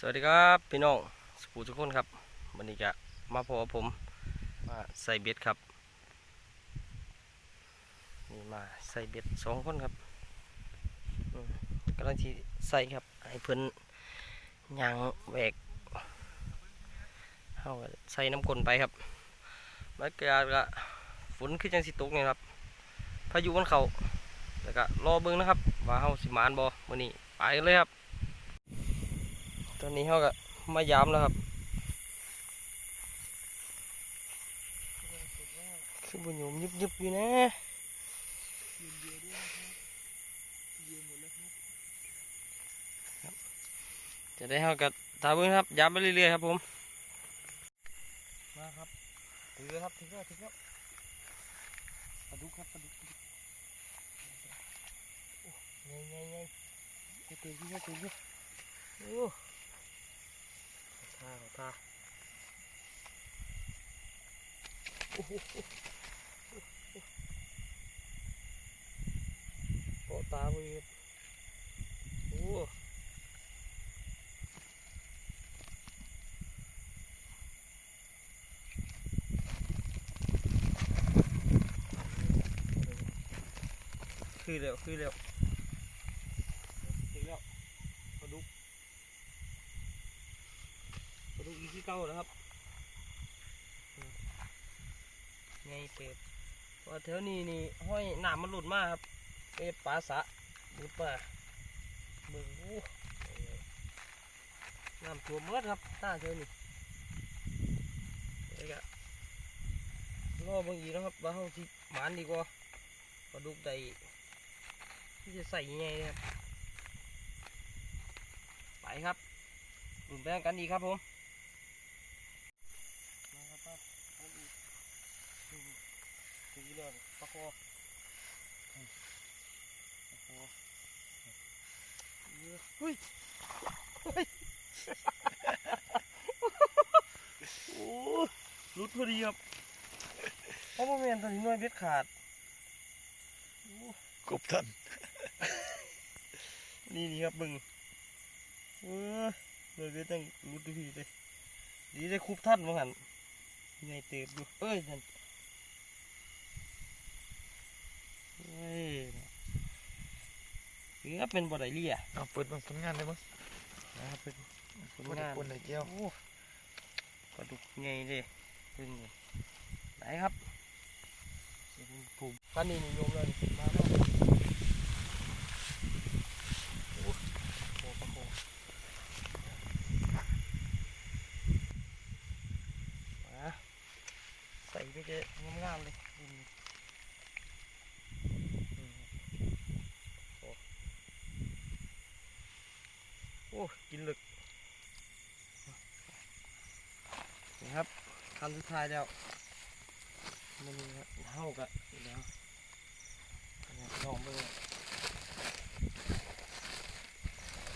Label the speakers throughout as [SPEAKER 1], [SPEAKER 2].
[SPEAKER 1] สวัสดีครับพี่น้องสปูทุกคนครับวันนี้จะมาพบกับผมมาใส่เบ็ดครับนี่มาใส่เบ็ดสองคนครับกำลังที่ใส่ครับให้เพิ่อนยางแหวกเข้าใส่น้ำกลนไปครับบรรยากาศก็ฝนขึ้นจังสิตกเนี่ยครับพายุมันเขาแล้วก็รอเบิ่งนะครับ ว่าเฮาสิมานบ่มื้อนี้ไปเลยครับ อนนี้เขาก็มายามแล้วครับคือบุญยมยุบยุบอยู่นะจะได้เขากับตาบิ้งครับยามไปเรื่อยๆครับผม มาครับถือครับถือแล้วถือแล้วปลาดุกครับปลาดุกปลาดุกโอ้ไงไงไงเตือนที่เตือนที่โอ้าท่าโอ้โหโปตาไปครับโอ้คือเร็วคือเร็วคือเร็วปลาดุก มาดูอีกที่ เก้าแล้วครับไงเปิดว่าแถวนี้นี่ห้อยหนามมันหลุดมากครับเป็นปลาสะหลุดมาเบิ่งโอ้น้ำท่วมเมื่อครับตาแถวนี้เดี๋ยวก็รอบิ่งอีนะครับว่าเขาสิหมานดีกว่าปลาดุกใดที่จะใส่ยังไงครับ ไปครับรุ่นแบงกันอีครับผม มาครับป้าเอาอีกนี่ถึงแล้วนี่ ปลาคออืมปลาคอเยอะเฮ้ยเฮ้ยโอ้หลุดพอดีครับเพราะว่าแมนตอนนี้หน่วยเบ็ดขาดโอ้
[SPEAKER 2] กบท่าน
[SPEAKER 1] นี่นี่ครับบึงเออหน่วยเบ็ดตั้งหลุดทุกทีเลยดีได้คุบท่านมั้งหันใหญ่เติบอยู่เอ้ยนั่น เฮ้ยเกือบเป็นบ่ได้เลี่ย
[SPEAKER 2] เอาเปิดบางผลงานได้มั้ง
[SPEAKER 1] นะครับเป็นผล
[SPEAKER 2] บ่ได้
[SPEAKER 1] งาน
[SPEAKER 2] ปนได้เกี่ยว
[SPEAKER 1] โอ้ปลาดุกใหญ่เลยเพิ่งนี่ไหนครับเดี๋ยวผมผูกปลานี่นิยมเลยมาแล้วโอ้โหปลาโคมาใส่ไปเจองามๆเลยอืมอืมโอ้โอ้กินลึก นี่ ครับคำสุดท้ายแล้วมันนี่ครับเท่ากับอีกแล้วลองไป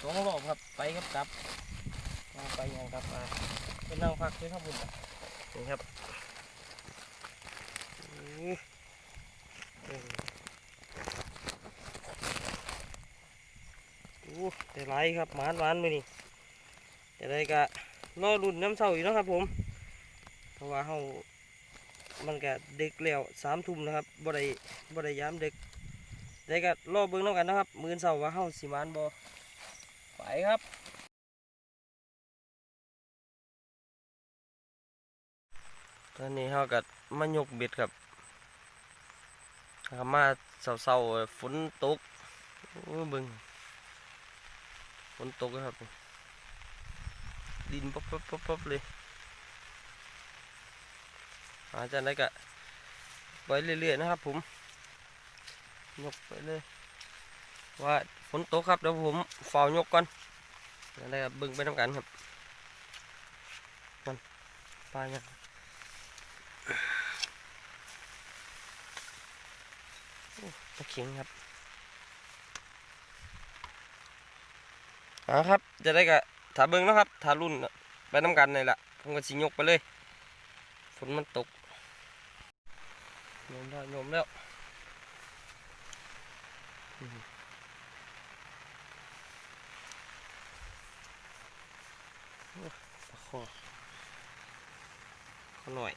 [SPEAKER 1] สองรอบครับไปครับกลับมาไปยังกลับมาเป็นนั่งพักด้วยครับผมนี่ครับอืออื้อโอ้แต่ไรครับหมานหวานมือนี่จะได้กะรอรุ่นน้ำเสาอีกเนะครับผม ราะว่าเฮามันก็ดึกแล้วสามทุ่มนะครับบ่ได้บ่ได้ยามดึกแต่ก็รอเบิ่งน้ำกันนะครับ มื้อเสาร์ว่าเฮาสิมานบ่ไปครับตอนนี้เฮาก็มายกเบ็ดครับครับมาเสาๆฝนตกเบิ่งฝนตกครับดินป๊บป๊บป๊บป๊บเลย อาจารย์ได้กะไปเรื่อยๆนะครับ ผมยกไปเลย ว่าฝนตกครับเดี๋ยวผมฝ้ายกก่อนแล้วได้ครับบึงไปทำกันครับมันปลายังโอ้ตะเข็งครับเอาครับ จะได้กะถ้าเบิ่งนะครับถ้ารุ่นไปน้ำกันนี่แหละผมก็สิยกไปเลย ฝนมันตกโยมแล้วโยมแล้วอืมคอขอหน่อย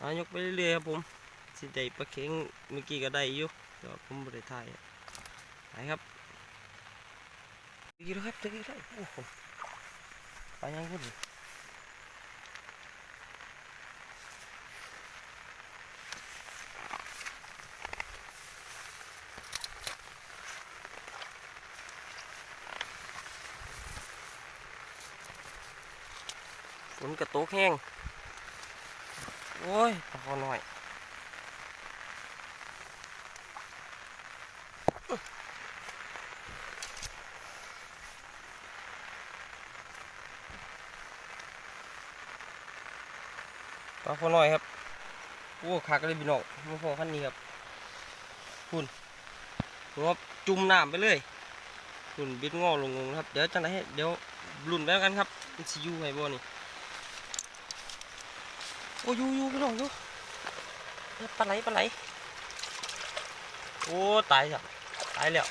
[SPEAKER 1] อายกไปเรื่อยๆครับผม สิได้ปลาเข็งเมื่อกี้ก็ได้อยู่แต่ว่าผมไม่ได้ถ่ายไปครับดีแล้วครับดีแล้วโอ้โหไปยังพุ่นฝนกระโตกแห้ง โอ้ยปลาคอหน่อย ปลาคอน้อยครับโอ้ขากเลยพี่น้องมาพอขั้นนี้ครับคุณหัวจุ่มน้ำไปเลยคุณบิดงอลงงนะครับ เดี๋ยวจังไรให้เดี๋ยวลุ่นไปแล้วกันครับมันสิยูไงบ่นี่โอ้ยูยูพี่น้องยูปลาไหลปลาไหลโอ้ตายจ้ะตายแล้ว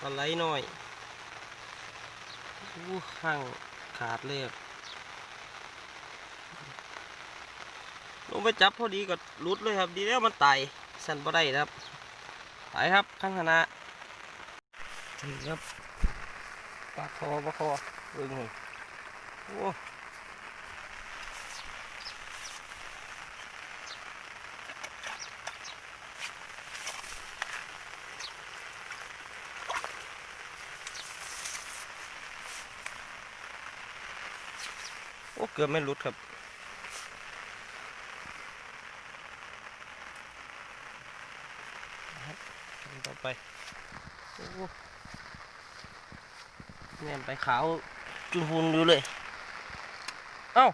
[SPEAKER 1] ปลาไหลหน่อยโอ้ข้างขาดเลยครับ งไปจับพอดีก็รุดเลยครับ ดีแล้วมันไต่สั่นบ่ได้ครับไปครับข้างคณะนี่ครับปลาคอปลาคอเบิ่งนี่โอ้โอ้ เกือบไม่รุดครับ ต่อไปโอ้แม่น ไปขาวจุนพูนดูเลย เอ้า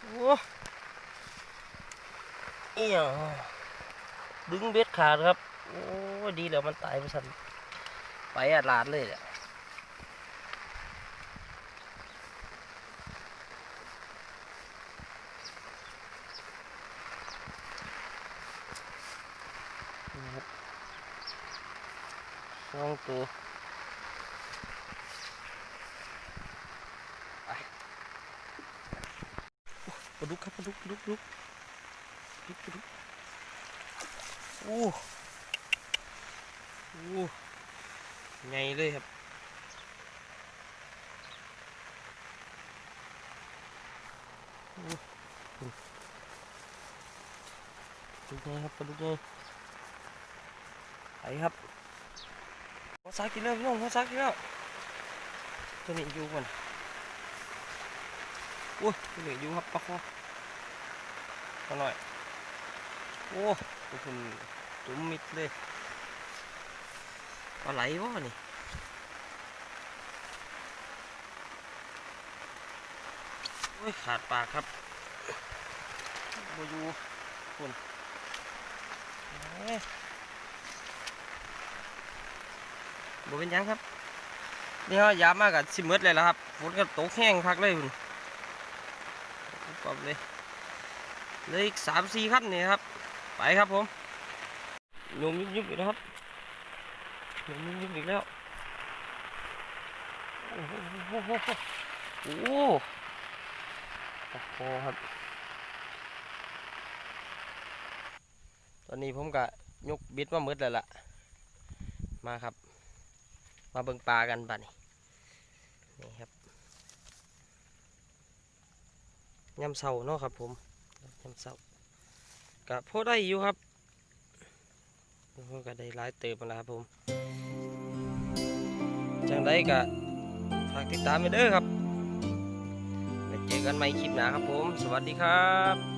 [SPEAKER 1] โอ้เอี่ยดึงเบ็ดขาดครับ โอ้ยดีแล้วมันตายไปสันไปอาดลาดเลยแหละสองตัว โอ้ปลาดุกครับปลาดุกปลาดุกปลาดุกปลาดุกลุกโอ้โหใหญ่เลยครับลาดุกไงครับปลาดุกไงไปครับพอซักกินแล้วพี่น้องพอซักกินแล้วตัวนี้อยู่ก่อน อ้ยตัวนี้อยู่ครับปลาคอมาหน่อย โอ้ตัวคุณจุ่มมิดเลยปลาไหลวะนี่โอ้ยขาดปากครับบอยู่คุณเบ่เป็นยังครับ นี่ฮะยามมากกับสิมืดเลยแล้วครับฝนก็ตกแห้งพักเลยคุณ ปรับเลยเลยอีกสามสี่ขั้นนี่ครับ ไปครับผมโยมยุบยุบอีกแล้วครับโยมยุบยุบอีกแล้วโอ้โหโอ้โหโอ้โหโอ้โหครับ ตอนนี้ผมก็ยกบิดมามืดแล้วล่ะ มาครับ มาเบิ่งปลากันป่ะนี่นี่ครับ ยำเสาเนาะครับผมยำเสากะพอได้อยู่ครับก็ได้หลายเติบมาแล้วครับผม จังได้กะฝากติดตามไปเด้อครับไปเจอกันใหม่คลิปหน้าครับผม สวัสดีครับ